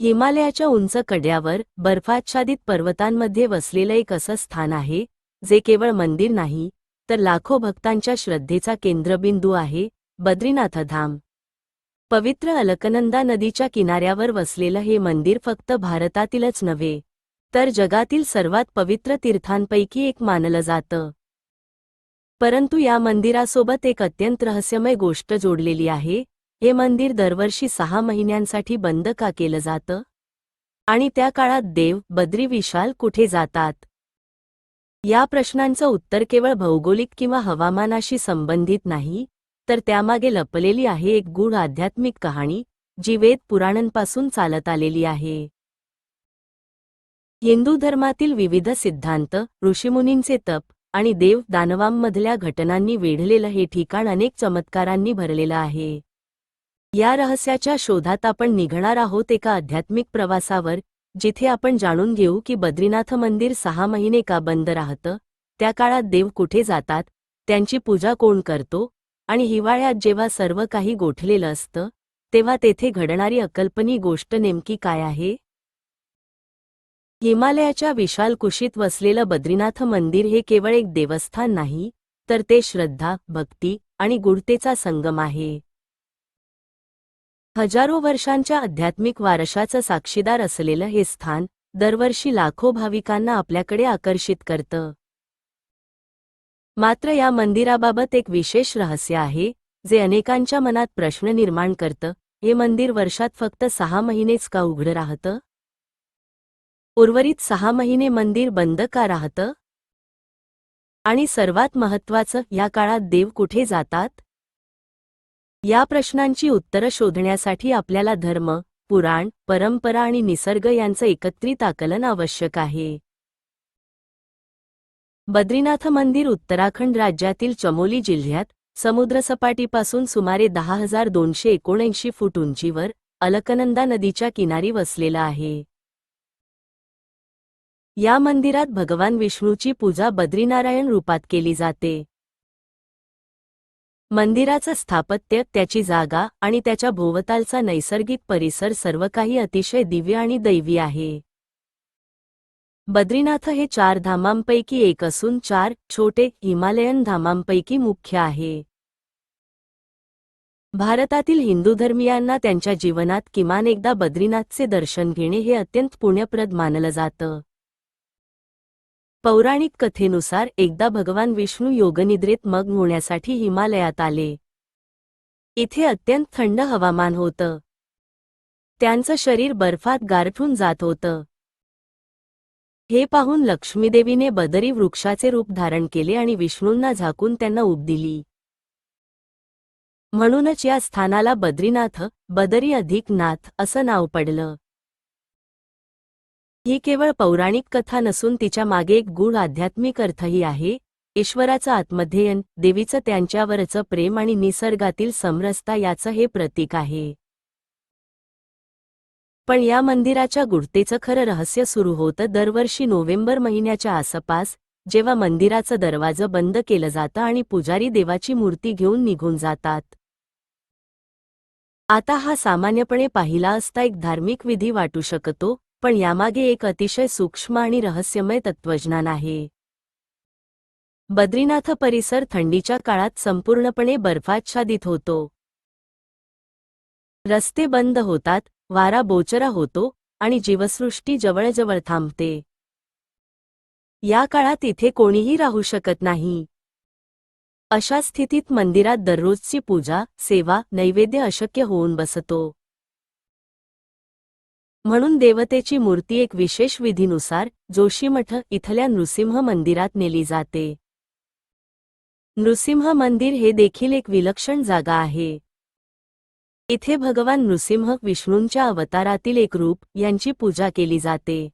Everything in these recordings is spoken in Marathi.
हिमालयाच्या उंच कड्यावर बर्फाच्छादित पर्वतांमध्ये वसलेलं एक असं स्थान आहे जे केवळ मंदिर नाही तर लाखो भक्तांच्या श्रद्धेचा केंद्रबिंदू आहे बद्रीनाथ धाम. पवित्र अलकनंदा नदीच्या किनाऱ्यावर वसलेलं हे मंदिर फक्त भारतातीलच नव्हे तर जगातील सर्वात पवित्र तीर्थांपैकी एक मानलं जातं. परंतु या मंदिरासोबत एक अत्यंत रहस्यमय गोष्ट जोडलेली आहे हे मंदिर दरवर्षी सहा महिन्यांसाठी बंद का केलं जातं? आणि त्या काळात देव बद्री विशाल कुठे जातात? या प्रश्नांचं उत्तर केवळ भौगोलिक किंवा हवामानाशी संबंधित नाही तर त्यामागे लपलेली आहे एक गूढ आध्यात्मिक कहाणी जी वेद पुराणांपासून चालत आलेली आहे. हिंदू धर्मातील विविध सिद्धांत ऋषीमुनींचे तप आणि देव दानवांमधल्या घटनांनी वेढलेलं हे ठिकाण अनेक चमत्कारांनी भरलेलं आहे. या रहस्याच्या शोधात आपण निघणार आहोत एका आध्यात्मिक प्रवासावर जिथे आपण जाणून घेऊ की बद्रीनाथ मंदिर सहा महिने का बंद राहतं त्या काळात देव कुठे जातात त्यांची पूजा कोण करतो आणि हिवाळ्यात जेव्हा सर्व काही गोठलेलं असतं तेव्हा तेथे घडणारी अकल्पनी गोष्ट नेमकी काय आहे? हिमालयाच्या विशाल कुशीत वसलेलं बद्रीनाथ मंदिर हे केवळ एक देवस्थान नाही तर ते श्रद्धा भक्ती आणि गुढतेचा संगम आहे. हजारो वर्षांच्या आध्यात्मिक वारशाचं साक्षीदार असलेलं हे स्थान दरवर्षी लाखो भाविकांना आपल्याकडे आकर्षित करतं. मात्र या मंदिराबाबत एक विशेष रहस्य आहे जे अनेकांच्या मनात प्रश्न निर्माण करतं. हे मंदिर वर्षात फक्त सहा महिनेच का उघडं राहतं? उर्वरित सहा महिने मंदिर बंद का राहतं? आणि सर्वात महत्वाचं या काळात देव कुठे जातात? या प्रश्नांची उत्तरं शोधण्यासाठी आपल्याला धर्म पुराण परंपरा आणि निसर्ग यांचं एकत्रित आकलन आवश्यक आहे. बद्रीनाथ मंदिर उत्तराखंड राज्यातील चमोली जिल्ह्यात समुद्रसपाटीपासून सुमारे दहा हजार दोनशे एकोणऐंशी फूट उंचीवर अलकनंदा नदीच्या किनारी वसलेलं आहे. या मंदिरात भगवान विष्णूची पूजा बद्रीनारायण रूपात केली जाते. मंदिराचं स्थापत्य त्याची जागा आणि त्याच्या भोवतालचा नैसर्गिक परिसर सर्व काही अतिशय दिव्य आणि दैवी आहे. बद्रीनाथ हे चार धामांपैकी एक असून चार छोटे हिमालयन धामांपैकी मुख्य आहे. भारतातील हिंदू धर्मियांना त्यांच्या जीवनात किमान एकदा बद्रीनाथचे दर्शन घेणे हे अत्यंत पुण्यप्रद मानलं जातं. पौराणिक कथेनुसार एकदा भगवान विष्णू योगनिद्रेत मग्न होण्यासाठी हिमालयात आले. इथे अत्यंत थंड हवामान होतं. त्यांचं शरीर बर्फात गारठून जात होतं. हे पाहून लक्ष्मीदेवीने बदरी वृक्षाचे रूप धारण केले आणि विष्णूंना झाकून त्यांना उब दिली. म्हणूनच या स्थानाला बद्रीनाथ बदरी अधिक नाथ असं नाव पडलं. ही केवळ पौराणिक कथा नसून तिच्यामागे एक गूढ आध्यात्मिक अर्थही आहे. ईश्वराचं आत्मध्ययन देवीचं त्यांच्यावरचं प्रेम आणि निसर्गातील समरसता याचं हे प्रतीक आहे. पण या मंदिराच्या गुढतेचं खरं रहस्य सुरू होतं दरवर्षी नोव्हेंबर महिन्याच्या आसपास जेव्हा मंदिराचं दरवाजं बंद केलं जातं आणि पुजारी देवाची मूर्ती घेऊन निघून जातात. आता हा सामान्यपणे पाहिला असता एक धार्मिक विधी वाटू शकतो पण यामागे एक अतिशय सूक्ष्म आणि रहस्यमय तत्वज्ञान आहे. बद्रीनाथ परिसर थंडीच्या काळात संपूर्णपणे बर्फाच्छादित होतो. रस्ते बंद होतात वारा बोचरा होतो आणि जीवसृष्टी जवळजवळ थांबते. या काळात इथे कोणीही राहू शकत नाही. अशा स्थितीत मंदिरात दररोजची पूजा सेवा नैवेद्य अशक्य होऊन बसतो. म्हणून देवतेची मूर्ती एक विशेष विधीनुसार जोशीमठ इथल्या नृसिंह मंदिरात नेली जाते. नृसिंह मंदिर हे देखील एक विलक्षण जागा आहे. इथे भगवान नृसिंह विष्णूंच्या अवतारातील एक रूप यांची पूजा केली जाते.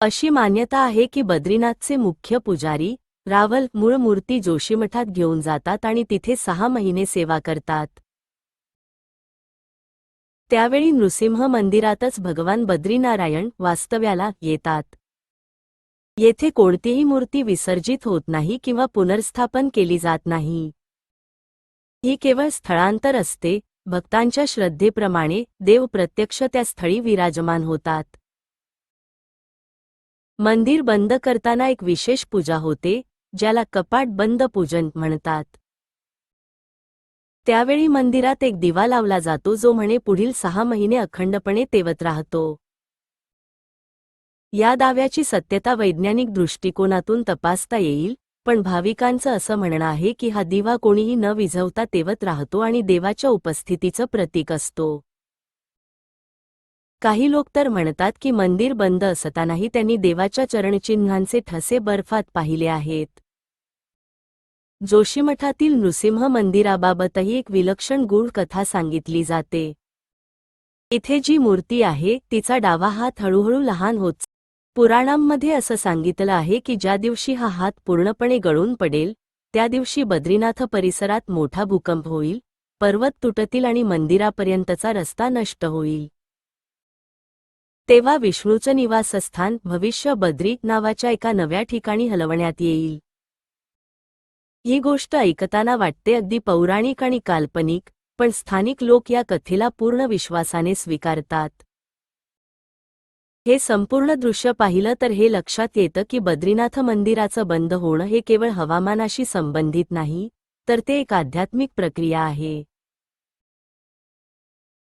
अशी मान्यता आहे की बद्रीनाथचे मुख्य पुजारी रावल मूळ मूर्ती जोशीमठात घेऊन जातात आणि तिथे सहा महिने सेवा करतात. त्यावेळी नृसिंह मंदिरातच भगवान बद्रीनारायण वास्तव्याला येतात. येथे कोणतीही मूर्ती विसर्जित होत नाही किंवा पुनर्स्थापन केली जात नाही. ही केवळ स्थळांतर असते भक्तांच्या श्रद्धेप्रमाणे देव प्रत्यक्ष त्या स्थळी विराजमान होतात. मंदिर बंद करताना एक विशेष पूजा होते ज्याला कपाट बंद पूजन म्हणतात. त्यावेळी मंदिरात एक दिवा लावला जातो जो म्हणे पुढील सहा महिने अखंडपणे तेवत राहतो. या दाव्याची सत्यता वैज्ञानिक दृष्टिकोनातून तपासता येईल पण भाविकांचं असं म्हणणं आहे की हा दिवा कोणीही न विझवता तेवत राहतो आणि देवाच्या उपस्थितीचं प्रतीक असतो. काही लोक तर म्हणतात की मंदिर बंद असतानाही त्यांनी देवाच्या चरणचिन्हांचे ठसे बर्फात पाहिले आहेत. जोशीमठातील नृसिंह मंदिराबाबतही एक विलक्षण गूढ कथा सांगितली जाते. इथे जी मूर्ती आहे तिचा डावा हात हळूहळू लहान होत पुराणांमध्ये असं सांगितलं आहे की ज्या दिवशी हा हात पूर्णपणे गळून पडेल त्या दिवशी बद्रीनाथ परिसरात मोठा भूकंप होईल पर्वत तुटतील आणि मंदिरापर्यंतचा रस्ता नष्ट होईल. तेव्हा विष्णूचं निवासस्थान भविष्य बद्री नावाच्या एका नव्या ठिकाणी हलवण्यात येईल. ही गोष्ट ऐकताना वाटते अगदी पौराणिक आणि काल्पनिक पण स्थानिक लोक या कथेला पूर्ण विश्वासाने स्वीकारतात. हे संपूर्ण दृश्य पाहिलं तर हे लक्षात येतं की बद्रीनाथ मंदिराचं बंद होणं हे केवळ हवामानाशी संबंधित नाही तर ते एक आध्यात्मिक प्रक्रिया आहे.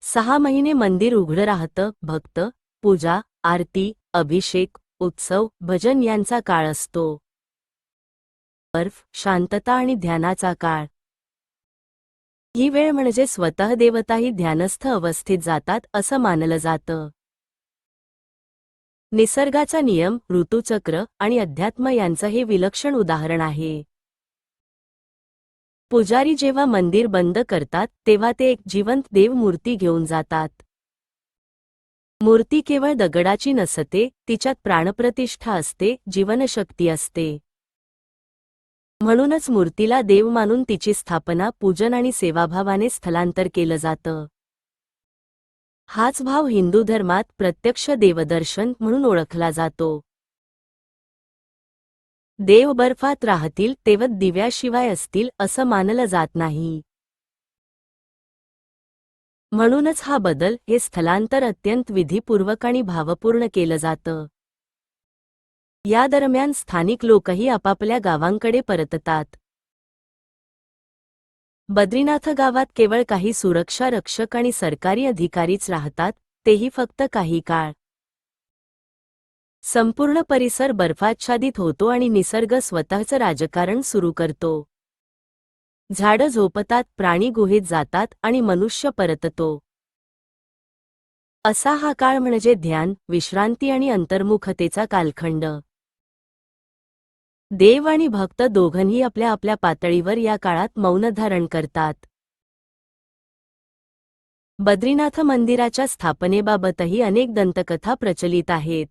सहा महिने मंदिर उघडं राहतं भक्त पूजा आरती अभिषेक उत्सव भजन यांचा काळ असतो. बर्फ शांतता आणि ध्यानाचा काळ. ही वेळ म्हणजे स्वतः देवताही ध्यानस्थ अवस्थेत जातात असं मानलं जातं. निसर्गाचा नियम ऋतुचक्र आणि अध्यात्म यांचं हे विलक्षण उदाहरण आहे. पुजारी जेव्हा मंदिर बंद करतात तेव्हा ते एक जिवंत देवमूर्ती घेऊन जातात. मूर्ती केवळ दगडाची नसते तिच्यात प्राणप्रतिष्ठा असते जीवनशक्ती असते. म्हणूनच मूर्तीला देव मानून तिची स्थापना पूजन आणि सेवाभावाने स्थलांतर केलं जातं. हाच भाव हिंदू धर्मात प्रत्यक्ष देवदर्शन म्हणून ओळखला जातो. देव बर्फात राहतील तेवत दिव्याशिवाय असतील असं मानलं जात नाही. म्हणूनच हा बदल हे स्थलांतर अत्यंत विधीपूर्वक आणि भावपूर्ण केलं जातं. या दरम्यान स्थानिक लोकही आपापल्या गावांकडे परततात. बद्रीनाथ गावात केवळ काही सुरक्षा रक्षक आणि सरकारी अधिकारीच राहतात तेही फक्त काही काळ. संपूर्ण परिसर बर्फाच्छादित होतो आणि निसर्ग स्वतःचं राजकारण सुरू करतो. झाडं झोपतात प्राणी गुहेत जातात आणि मनुष्य परततो. असा हा काळ म्हणजे ध्यान विश्रांती आणि अंतर्मुखतेचा कालखंड. देव आणि भक्त दोघंही आपल्या आपल्या पातळीवर या काळात मौन धारण करतात. बद्रीनाथ मंदिराच्या स्थापनेबाबतही अनेक दंतकथा प्रचलित आहेत.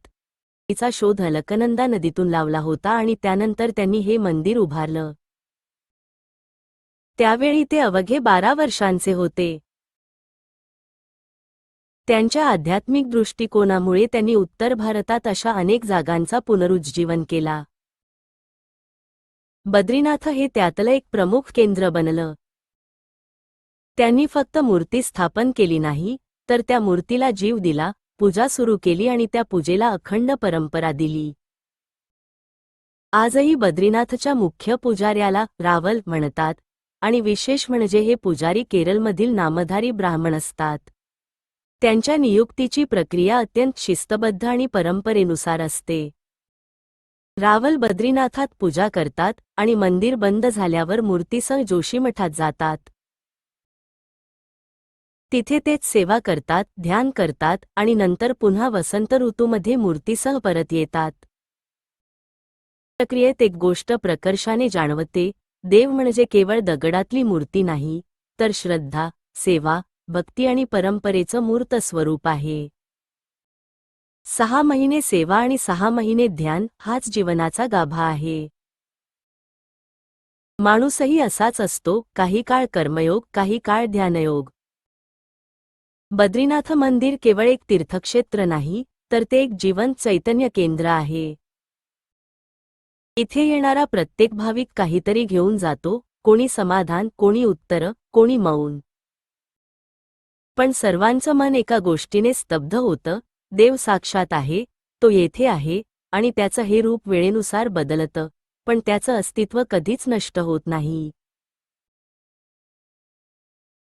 तिचा शोध अलकनंदा नदीतून लावला होता आणि त्यानंतर त्यांनी हे मंदिर उभारलं. त्यावेळी ते अवघे बारा वर्षांचे होते. त्यांच्या आध्यात्मिक दृष्टिकोनामुळे त्यांनी उत्तर भारतात अशा अनेक जागांचा पुनरुज्जीवन केला. बद्रीनाथ हे त्यातलं एक प्रमुख केंद्र बनलं. त्यांनी फक्त मूर्ती स्थापन केली नाही तर त्या मूर्तीला जीव दिला पूजा सुरू केली आणि त्या पूजेला अखंड परंपरा दिली. आजही बद्रीनाथच्या मुख्य पुजाऱ्याला रावल म्हणतात आणि विशेष म्हणजे हे पुजारी केरळमधील नामधारी ब्राह्मण असतात. त्यांच्या नियुक्तीची प्रक्रिया अत्यंत शिस्तबद्ध आणि परंपरेनुसार असते. रावल बद्रीनाथात पूजा करतात आणि मंदिर बंद झाल्यावर मूर्तीसह जोशीमठात जातात. तिथे तेच सेवा करतात ध्यान करतात आणि नंतर पुन्हा वसंत ऋतूमध्ये मूर्तीसह परत येतात. प्रक्रियेत एक गोष्ट प्रकर्षाने जाणवते देव म्हणजे केवळ दगडातली मूर्ती नाही तर श्रद्धा सेवा भक्ती आणि परंपरेचं मूर्त स्वरूप आहे. सहा महिने सेवा आणि सहा महिने ध्यान हाच जीवनाचा गाभा आहे. माणूसही असाच असतो काही काळ कर्मयोग काही काळ ध्यानयोग. बद्रीनाथ मंदिर केवळ एक तीर्थक्षेत्र नाही तर ते एक जिवंत चैतन्य केंद्र आहे. इथे येणारा प्रत्येक भाविक काहीतरी घेऊन जातो कोणी समाधान कोणी उत्तर कोणी मौन. पण सर्वांचं मन एका गोष्टीने स्तब्ध होतं देव साक्षात आहे तो येथे आहे आणि त्याचं हे रूप वेळेनुसार बदलतं पण त्याचं अस्तित्व कधीच नष्ट होत नाही.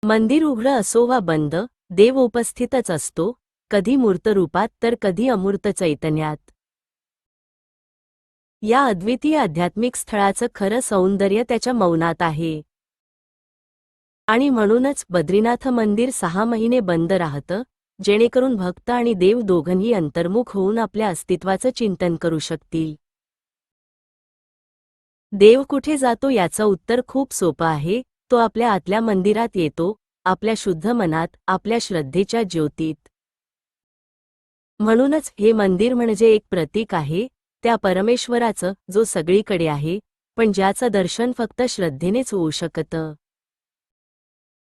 मंदिर उघडं असो वा बंद देव उपस्थितच असतो कधी मूर्त रूपात तर कधी अमूर्त चैतन्यात. या अद्वितीय आध्यात्मिक स्थळाचं खरं सौंदर्य त्याच्या मौनात आहे. आणि म्हणूनच बद्रीनाथ मंदिर सहा महिने बंद राहतं जेणेकरून भक्त आणि देव दोघंही अंतर्मुख होऊन आपल्या अस्तित्वाचं चिंतन करू शकतील. देव कुठे जातो याचं उत्तर खूप सोपं आहे तो आपल्या आतल्या मंदिरात येतो आपल्या शुद्ध मनात आपल्या श्रद्धेच्या ज्योतीत. म्हणूनच हे मंदिर म्हणजे एक प्रतीक आहे त्या परमेश्वराचं जो सगळीकडे आहे पण ज्याचं दर्शन फक्त श्रद्धेनेच होऊ शकतं.